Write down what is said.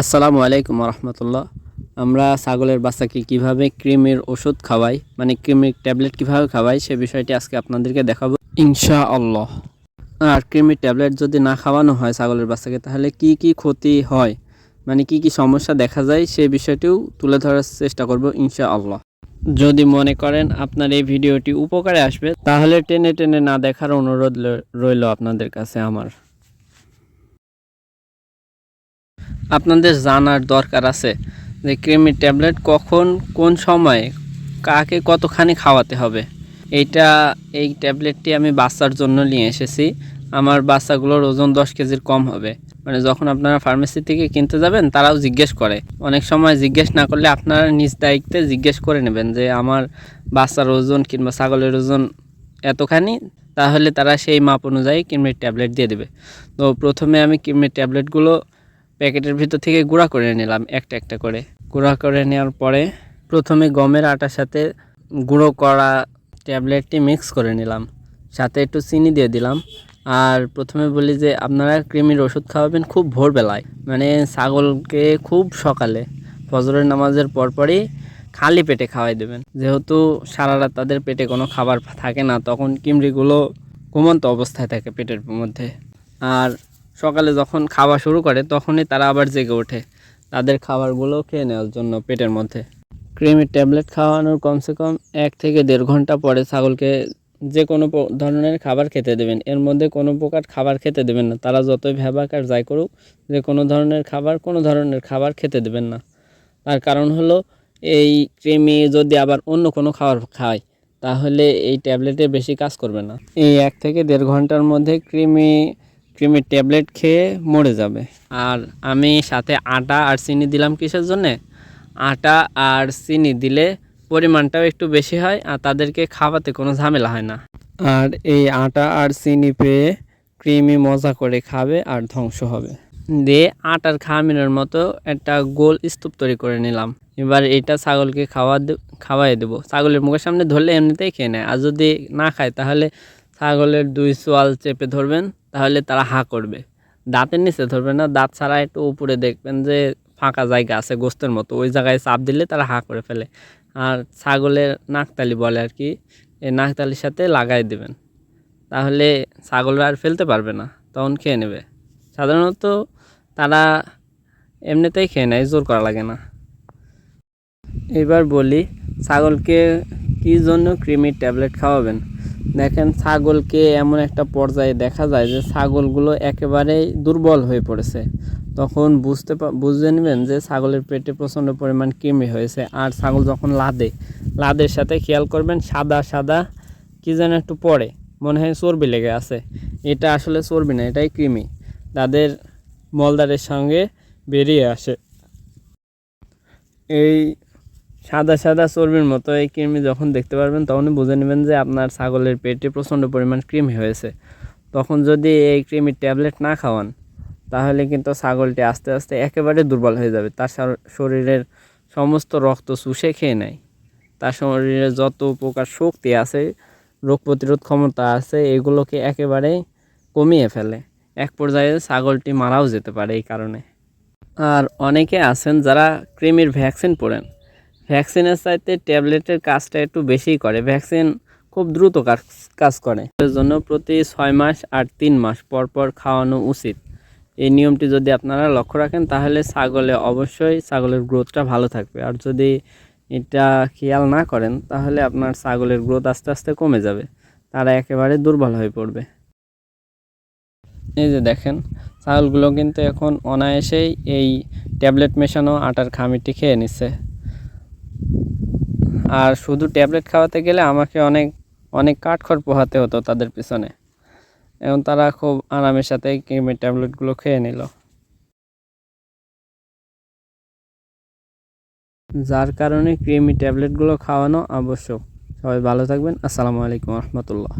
আসসালামু আলাইকুম রহমতুল্লাহ আমরা ছাগলের বাচ্চাকে কীভাবে ক্রিমের ওষুধ খাওয়াই মানে ক্রিমের ট্যাবলেট কীভাবে খাওয়াই, সে বিষয়টি আজকে আপনাদেরকে দেখাবো ইনশা আল্লাহ আর ক্রিমের ট্যাবলেট যদি না খাওয়ানো হয় ছাগলের বাচ্চাকে, তাহলে কি কি ক্ষতি হয়? মানে কি কি সমস্যা দেখা যায়, সে বিষয়টিও তুলে ধরার চেষ্টা করব ইনশা আল্লাহ যদি মনে করেন আপনার এই ভিডিওটি উপকারে আসবে, তাহলে টেনে টেনে না দেখার অনুরোধ রইল আপনাদের কাছে আমার। আপনাদের জানার দরকার আছে যে ক্রিমির ট্যাবলেট কখন, কোন সময়ে, কাকে কতখানি খাওয়াতে হবে। এইটা, এই ট্যাবলেটটি আমি বাচ্চার জন্য নিয়ে এসেছি। আমার বাচ্চাগুলোর ওজন দশ কেজির কম হবে। মানে যখন আপনারা ফার্মেসি থেকে কিনতে যাবেন, তারাও জিজ্ঞেস করে। অনেক সময় জিজ্ঞেস না করলে আপনারা নিজ দায়িত্বে জিজ্ঞেস করে নেবেন যে, আমার বাচ্চার ওজন কিংবা ছাগলের ওজন এতখানি? তাহলে তারা সেই মাপ অনুযায়ী কিমরির ট্যাবলেট দিয়ে দেবে। তো প্রথমে আমি কিমরির ট্যাবলেটগুলো প্যাকেটের ভিতর থেকে গুঁড়া করে নিলাম একটা একটা করে। গুঁড়া করে নেওয়ার পরে প্রথমে গমের আটার সাথে গুঁড়ো করা ট্যাবলেটটি মিক্স করে নিলাম। সাথে একটু চিনি দিয়ে দিলাম। আর প্রথমে বলি যে, আপনারা কৃমির ওষুধ খাওয়াবেন খুব ভোরবেলায়। মানে ছাগলকে খুব সকালে। ফজরের নামাজের পরপরই খালি পেটে খাওয়াই দেবেন। যেহেতু সারা রাত তাদের পেটে কোনো খাবার থাকে না, তখন কিমড়িগুলো ঘুমন্ত অবস্থায় থাকে পেটের মধ্যে। আর সকালে যখন খাওয়া শুরু করে, তখনই তারা আবার জেগে ওঠে। তাদের খাবারগুলো খেয়ে নেওয়ার জন্য পেটের মধ্যে। ক্রিমের ট্যাবলেট খাওয়ানোর কমসে কম এক থেকে দেড় ঘণ্টা পরে ছাগলকে যে কোনো ধরনের খাবার খেতে দেবেন। এর মধ্যে কোনো প্রকার খাবার খেতে দেবেন না। তারা যতই ভ্যাবাক আর যাই করুক, যে কোনো ধরনের খাবার কোনো ধরনের খাবার খেতে দেবেন না। তার কারণ হলো, এই ক্রিমি যদি আবার অন্য কোনো খাবার খায়, তাহলে এই ট্যাবলেটে বেশি কাজ করবে না। এই এক থেকে দেড় ঘণ্টার মধ্যে ক্রিমি ক্রিমের ট্যাবলেট খেয়ে মরে যাবে। আর আমি সাথে আটা আর চিনি দিলাম কিসের জন্যে? আটা আর চিনি দিলে পরিমাণটাও একটু বেশি হয় আর তাদেরকে খাওয়াতে কোনো ঝামেলা হয় না। আর এই আটা আর চিনি পেয়ে ক্রিমি মজা করে খাবে আর ধ্বংস হবে। দিয়ে আটার খাওয়ানোর মতো একটা গোল স্তূপ তৈরি করে নিলাম। এবার এটা ছাগলকে খাওয়া খাওয়াই দেবো। ছাগলের মুখের সামনে ধরলে এমনিতেই খেয়ে নেয়। আর যদি না খায়, তাহলে ছাগলের দুই সোয়াল চেপে ধরবেন। তাহলে তারা হা করবে। দাঁতের নিচে ধরবে না, দাঁত ছাড়া একটু উপরে দেখবেন যে ফাঁকা জায়গা আছে, গোস্তের মতো। ওই জায়গায় চাপ দিলে তারা হা করে ফেলে। আর ছাগলের নাকতালি বলে আর কি, এই নাকতালির সাথে লাগাই দেবেন। তাহলে ছাগলরা আর ফেলতে পারবে না, তখন খেয়ে নেবে। সাধারণত তারা এমনিতেই খেয়ে নেয়, জোর করা লাগে না। এবার বলি, ছাগলকে কী জন্য ক্রিমির ট্যাবলেট খাওয়াবেন? দেখেন ছাগলকে এমন একটা পর্যায়ে দেখা যায় যে ছাগলগুলো একেবারেই দুর্বল হয়ে পড়েছে। তখন বুঝতে বুঝে নেবেন যে ছাগলের পেটে প্রচণ্ড পরিমাণ কৃমি হয়েছে আর ছাগল যখন লাদে, লাদের সাথে খেয়াল করবেন সাদা সাদা কী যেন একটু পড়ে, মনে হয় চর্বি লেগে আছে। এটা আসলে চর্বি না, এটাই কৃমি। তাদের মলদারের সঙ্গে বেরিয়ে আসে। এই সাদা সাদা চর্বির মতো এই কৃমি যখন দেখতে পারবেন, তখনই বুঝে নেবেন যে আপনার ছাগলের পেটে প্রচণ্ড পরিমাণ কৃমি হয়েছে। তখন যদি এই কৃমির ট্যাবলেট না খাওয়ান, তাহলে কিন্তু ছাগলটি আস্তে আস্তে একেবারে দুর্বল হয়ে যাবে। তার শরীরের সমস্ত রক্ত চুষে খেয়ে নেয়। তার শরীরে যত প্রকার শক্তি আছে, রোগ প্রতিরোধ ক্ষমতা আছে, এগুলোকে একেবারে কমিয়ে ফেলে। এক পর্যায়ে ছাগলটি মারাও যেতে পারে এই কারণে। আর অনেকে আছেন যারা কৃমির ভ্যাকসিন পড়েন। ভ্যাকসিনের চাইতে ট্যাবলেটের কাজটা একটু বেশিই করে। ভ্যাকসিন খুব দ্রুত কাজ কাজ করে। এর জন্য প্রতি ছয় মাস আর তিন মাস পর পর খাওয়ানো উচিত। এই নিয়মটি যদি আপনারা লক্ষ্য রাখেন, তাহলে ছাগলে অবশ্যই ছাগলের গ্রোথটা ভালো থাকবে। আর যদি এটা খেয়াল না করেন, তাহলে আপনার ছাগলের গ্রোথ আস্তে আস্তে কমে যাবে। তারা একেবারে দুর্বল হয়ে পড়বে। এই যে দেখেন, ছাগলগুলো কিন্তু এখন অনায়াসেই এই ট্যাবলেট মেশানো আটার খামিটি খেয়ে নিচ্ছে। আর শুধু ট্যাবলেট খাওয়াতে গেলে আমাকে অনেক অনেক কাঠখড় পোহাতে হতো তাদের পিছনে। এবং তারা খুব আরামের সাথে ক্রিমের ট্যাবলেটগুলো খেয়ে নিল। যার কারণে ক্রিমি ট্যাবলেটগুলো খাওয়ানো আবশ্যক। সবাই ভালো থাকবেন। আসসালামু আলাইকুম রহমতুল্লাহ।